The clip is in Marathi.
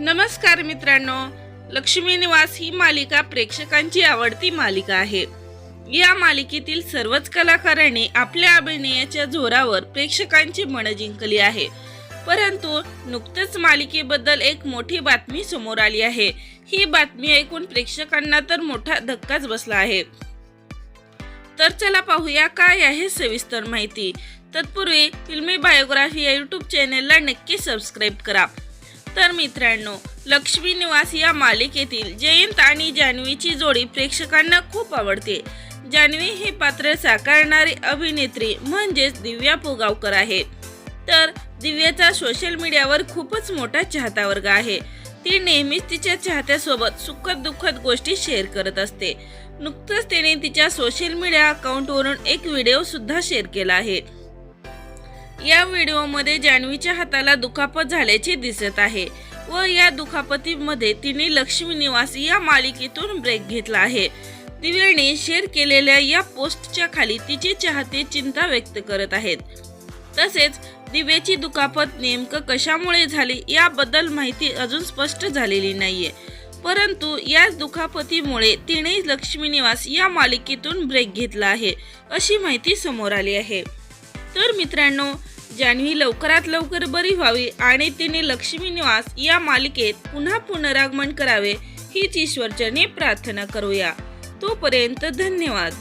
नमस्कार मित्रांनो लक्ष्मी निवास ही मालिका प्रेक्षकांची आवडती मालिका आहे. या मालिकेतील सर्वच कलाकारांनी आपल्या अभिनयाच्या जोरावर प्रेक्षकांची मन जिंकली आहे. परंतु नुकतंच मालिकेबद्दल एक मोठी बातमी समोर आली आहे. ही बातमी ऐकून प्रेक्षकांना तर मोठा धक्काच बसला आहे. तर चला पाहूया काय आहे सविस्तर माहिती. तत्पूर्वी फिल्मी बायोग्राफी या यूट्यूब चॅनेलला नक्की सबस्क्राईब करा. तर मित्रांनो लक्ष्मी निवास या मालिकेतील जयंत आणि जान्हवीची जोडी प्रेक्षकांना खूप आवडते. जान्हवी हे पात्र साकारणारी अभिनेत्री म्हणजेच दिव्या पुगावकर आहे तर दिव्याचा सोशल मीडियावर खूपच मोठा चाहता वर्ग आहे. ती नेहमीच तिच्या चाहत्यासोबत सुखद दुःखद गोष्टी शेअर करत असते. नुकतंच तिने तिच्या सोशल मीडिया अकाउंटवरून एक व्हिडिओ सुद्धा शेअर केला आहे. या व्हिडिओमध्ये जान्हवीच्या हाताला दुखापत झाल्याचे दिसत आहे व या दुखापतीमध्ये तिने लक्ष्मी निवास या मालिकेतून ब्रेक घेतला आहे. दिव्याने शेअर केलेल्या या पोस्टच्या खाली तिचे चाहते चिंता व्यक्त करत आहेत. तसेच दिव्याची दुखापत नेमकं कशामुळे झाली याबद्दल माहिती अजून स्पष्ट झालेली नाहीये. परंतु याच दुखापतीमुळे तिने लक्ष्मी निवास या मालिकेतून ब्रेक घेतला आहे अशी माहिती समोर आली आहे. तर मित्रांनो जान्हवी लवकरात लवकर बरी व्हावी आणि तिने लक्ष्मी निवास या मालिकेत पुन्हा पुनरागमन करावे हीच ईश्वरचरणी प्रार्थना करूया. तोपर्यंत धन्यवाद.